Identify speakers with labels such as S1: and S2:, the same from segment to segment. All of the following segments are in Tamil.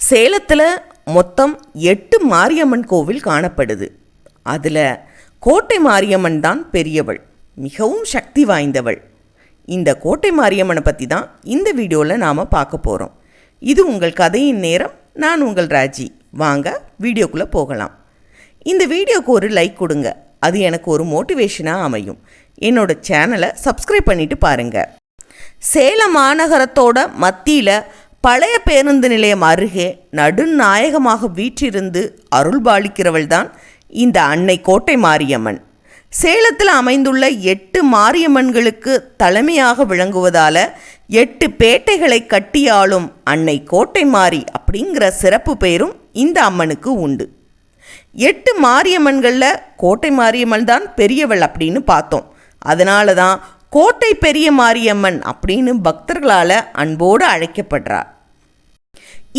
S1: சேலத்தில் மொத்தம் எட்டு மாரியம்மன் கோவில் காணப்படுது. அதில் கோட்டை மாரியம்மன் தான் பெரியவள். மிகவும் சக்தி வாய்ந்தவள். இந்த கோட்டை மாரியம்மனை பற்றி தான் இந்த வீடியோவில் நாம் பார்க்க போகிறோம் இது உங்கள் கதையின் நேரம். நான் உங்கள் ராஜி. வாங்க வீடியோக்குள்ளே போகலாம். இந்த வீடியோக்கு ஒரு லைக் கொடுங்க. அது எனக்கு ஒரு மோட்டிவேஷனாக அமையும். என்னோட சேனலை சப்ஸ்கிரைப் பண்ணிவிட்டு பாருங்கள் சேலம் மாநகரத்தோட மத்தியில் பழைய பேருந்து நிலையம் அருகே நடுநாயகமாக வீற்றிருந்து அருள்பாலிக்கிறவள்தான் இந்த அன்னை கோட்டை மாரியம்மன். சேலத்தில் அமைந்துள்ள எட்டு மாரியம்மன்களுக்கு தலைமையாக விளங்குவதால எட்டு பேட்டைகளை கட்டியாளும் அன்னை கோட்டை மாரி அப்படிங்கிற சிறப்பு பெயரும் இந்த அம்மனுக்கு உண்டு. எட்டு மாரியம்மன்களில் கோட்டை மாரியம்மன் தான் பெரியவள் அப்படின்னு பார்த்தோம். அதனால தான் கோட்டை பெரிய மாரியம்மன் அப்படின்னு பக்தர்களால் அன்போடு அழைக்கப்படுறார்.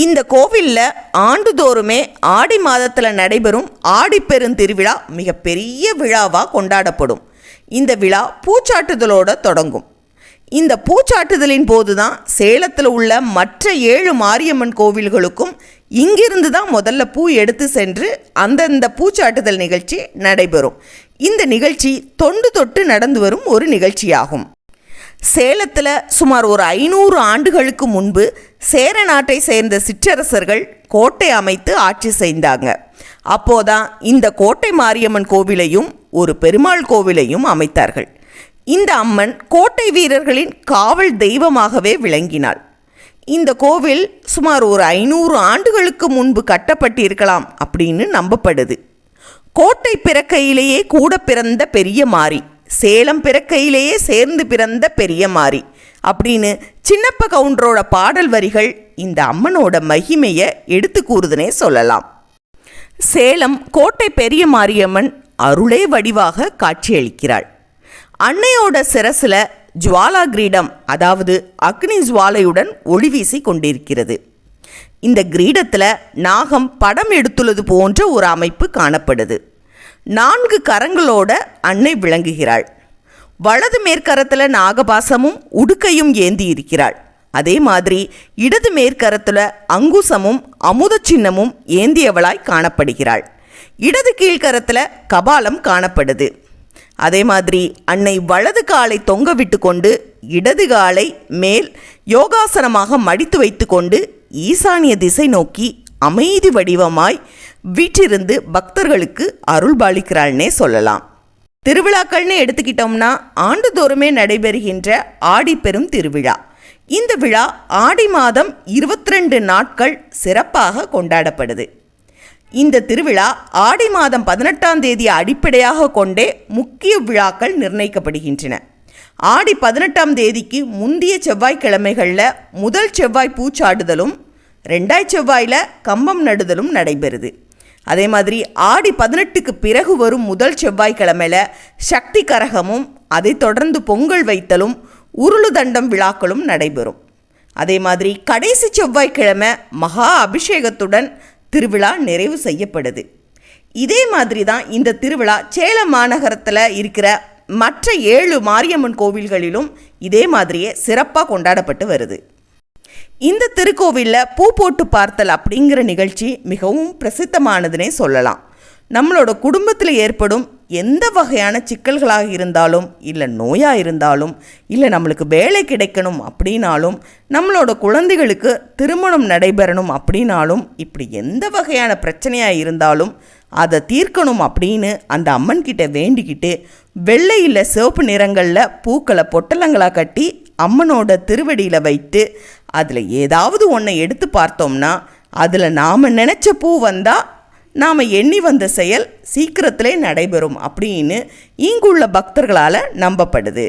S1: இந்த கோவிலில் ஆண்டுதோறுமே ஆடி மாதத்தில் நடைபெறும் ஆடிப்பெருந்திருவிழா மிகப்பெரிய விழாவாக கொண்டாடப்படும். இந்த விழா பூச்சாட்டுதலோடு தொடங்கும். இந்த பூச்சாட்டுதலின் போது தான் சேலத்தில் உள்ள மற்ற ஏழு மாரியம்மன் கோவில்களுக்கும் இங்கிருந்து தான் முதல்ல பூ எடுத்து சென்று அந்தந்த பூச்சாட்டுதல் நிகழ்ச்சி நடைபெறும். இந்த நிகழ்ச்சி தொண்டு தொட்டு நடந்து வரும் ஒரு நிகழ்ச்சியாகும். சேலத்தில் சுமார் ஒரு ஐநூறு ஆண்டுகளுக்கு முன்பு சேர நாட்டை சேர்ந்த சிற்றரசர்கள் கோட்டை அமைத்து ஆட்சி செய்தாங்க. அப்போதான் இந்த கோட்டை மாரியம்மன் கோவிலையும் ஒரு பெருமாள் கோவிலையும் அமைத்தார்கள். இந்த அம்மன் கோட்டை வீரர்களின் காவல் தெய்வமாகவே விளங்கினாள். இந்த கோவில் சுமார் ஒரு ஐநூறு ஆண்டுகளுக்கு முன்பு கட்டப்பட்டிருக்கலாம் அப்படின்னு நம்பப்படுது. கோட்டை பிறக்கையிலேயே கூட பிறந்த பெரிய மாறி சேலம் பிறக்கையிலேயே சேர்ந்து பிறந்த பெரிய மாறி அப்படின்னு சின்னப்ப கவுண்டரோட பாடல் வரிகள் இந்த அம்மனோட மகிமையை எடுத்து கூறுதுனே சொல்லலாம். சேலம் கோட்டை பெரிய மாரியம்மன் அருளே வடிவாக காட்சியளிக்கிறாள். அன்னையோட சிரசில் ஜுவாலா கிரீடம் அதாவது அக்னி ஜுவாலையுடன் ஒளி வீசி கொண்டிருக்கிறது. இந்த கிரீடத்தில் நாகம் படம் எடுத்துள்ளது போன்ற ஒரு அமைப்பு காணப்படுது. நான்கு கரங்களோட அன்னை விளங்குகிறாள். வலது மேற்கரத்தில் நாகபாசமும் உடுக்கையும் ஏந்தி இருக்கிறாள். அதே மாதிரி இடது மேற்கரத்தில் அங்குசமும் அமுத சின்னமும் ஏந்தியவளாய் காணப்படுகிறாள். இடது கீழ்கரத்தில் கபாலம் காணப்படுது. அதே மாதிரி அன்னை வலது காலை தொங்க விட்டு கொண்டு இடது காலை மேல் யோகாசனமாக மடித்து வைத்து கொண்டு ஈசானிய திசை நோக்கி அமைதி வடிவமாய் வீற்றிருந்து பக்தர்களுக்கு அருள்பாலிக்கிறாள்னே சொல்லலாம். திருவிழாக்கள்னு எடுத்துக்கிட்டோம்னா ஆண்டுதோறுமே நடைபெறுகின்ற ஆடிப்பெரும் திருவிழா. இந்த விழா ஆடி மாதம் இருபத்தி ரெண்டு நாட்கள் சிறப்பாக கொண்டாடப்படுது. இந்த திருவிழா ஆடி மாதம் பதினெட்டாம் தேதி அடிப்படையாக கொண்டே முக்கிய விழாக்கள் நிர்ணயிக்கப்படுகின்றன. ஆடி பதினெட்டாம் தேதிக்கு முந்தைய செவ்வாய்க்கிழமைகளில் முதல் செவ்வாய் பூச்சாடுதலும் ரெண்டாய் செவ்வாயில் கம்பம் நடுதலும் நடைபெறுது. அதே மாதிரி ஆடி பதினெட்டுக்கு பிறகு வரும் முதல் செவ்வாய்க்கிழமையில் சக்தி கரகமும் அதை தொடர்ந்து பொங்கல் வைத்தலும் உருளு தண்டம் விழாக்களும் நடைபெறும். அதே மாதிரி கடைசி செவ்வாய்க்கிழமை மகா அபிஷேகத்துடன் திருவிழா நிறைவு செய்யப்படுது. இதே மாதிரி தான் இந்த திருவிழா சேலம் மாநகரத்தில் இருக்கிற மற்ற ஏழு மாரியம்மன் கோவில்களிலும் இதே மாதிரியே சிறப்பாக கொண்டாடப்பட்டு வருது. இந்த திருக்கோவிலில் பூ போட்டு பார்த்தல் அப்படிங்கிற நிகழ்ச்சி மிகவும் பிரசித்தமானதுனே சொல்லலாம். நம்மளோட குடும்பத்தில் ஏற்படும் எந்த வகையான சிக்கல்களாக இருந்தாலும் இல்லை நோயாக இருந்தாலும் இல்லை நம்மளுக்கு வேலை கிடைக்கணும் அப்படின்னாலும் நம்மளோட குழந்தைகளுக்கு திருமணம் நடைபெறணும் அப்படின்னாலும் இப்படி எந்த வகையான பிரச்சனையாக இருந்தாலும் அதை தீர்க்கணும் அப்படின்னு அந்த அம்மன்கிட்ட வேண்டிக்கிட்டு வெள்ளையில் சிவப்பு நிறங்களில் பூக்களை பொட்டலங்களாக கட்டி அம்மனோட திருவடியில் வைத்து அதில் ஏதாவது ஒன்றை எடுத்து பார்த்தோம்னா அதில் நாம் நினச்ச பூ வந்தால் நாம் எண்ணி வந்த செயல் சீக்கிரத்திலே நடைபெறும் அப்படின்னு இங்குள்ள பக்தர்களால் நம்பப்படுது.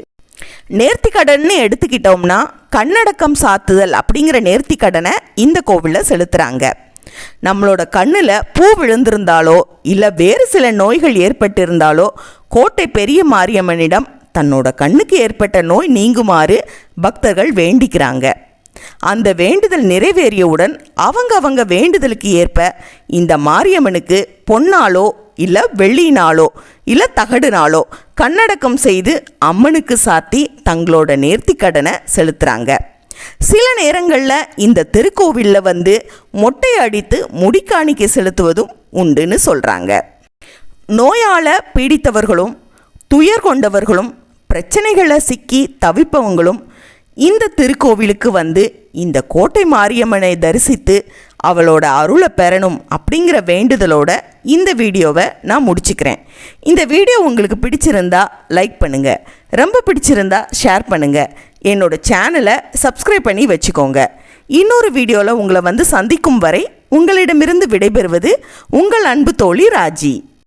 S1: நேர்த்திக்கடன்னு எடுத்துக்கிட்டோம்னா கண்ணடக்கம் சாத்துதல் அப்படிங்கிற நேர்த்திக்கடனை இந்த கோவிலில் செலுத்துகிறாங்க நம்மளோட கண்ணில் பூ விழுந்திருந்தாலோ இல்லை வேறு சில நோய்கள் ஏற்பட்டிருந்தாலோ கோட்டை பெரிய மாரியம்மனிடம் தன்னோட கண்ணுக்கு ஏற்பட்ட நோய் நீங்குமாறு பக்தர்கள் வேண்டிக்கிறாங்க. அந்த வேண்டுதல் நிறைவேறியவுடன் அவங்க அவங்க வேண்டுதலுக்கு ஏற்ப இந்த மாரியம்மனுக்கு பொன்னாலோ இல்லை வெள்ளினாலோ இல்லை தகடுனாலோ கண்ணடக்கம் செய்து அம்மனுக்கு சாத்தி தங்களோட நேர்த்திக்கடனை செலுத்துகிறாங்க சில நேரங்களில் இந்த திருக்கோவிலில் வந்து மொட்டை அடித்து முடிக்காணிக்கை செலுத்துவதும் உண்டுன்னு சொல்கிறாங்க நோயால் பீடித்தவர்களும் துயர் கொண்டவர்களும் பிரச்சனைகளை சிக்கி தவிப்பவங்களும் இந்த திருக்கோவிலுக்கு வந்து இந்த கோட்டை மாரியம்மனை தரிசித்து அவளோட அருளை பெறணும் அப்படிங்கிற வேண்டுதலோட இந்த வீடியோவை நான் முடிச்சுக்கிறேன். இந்த வீடியோ உங்களுக்கு பிடிச்சிருந்தா லைக் பண்ணுங்கள் ரொம்ப பிடிச்சிருந்தா ஷேர் பண்ணுங்கள் என்னோட சேனலை சப்ஸ்கிரைப் பண்ணி வச்சுக்கோங்க. இன்னொரு வீடியோவில் உங்களை வந்து சந்திக்கும் வரை உங்களிடமிருந்து விடைபெறுவது உங்கள் அன்பு தோழி ராஜி.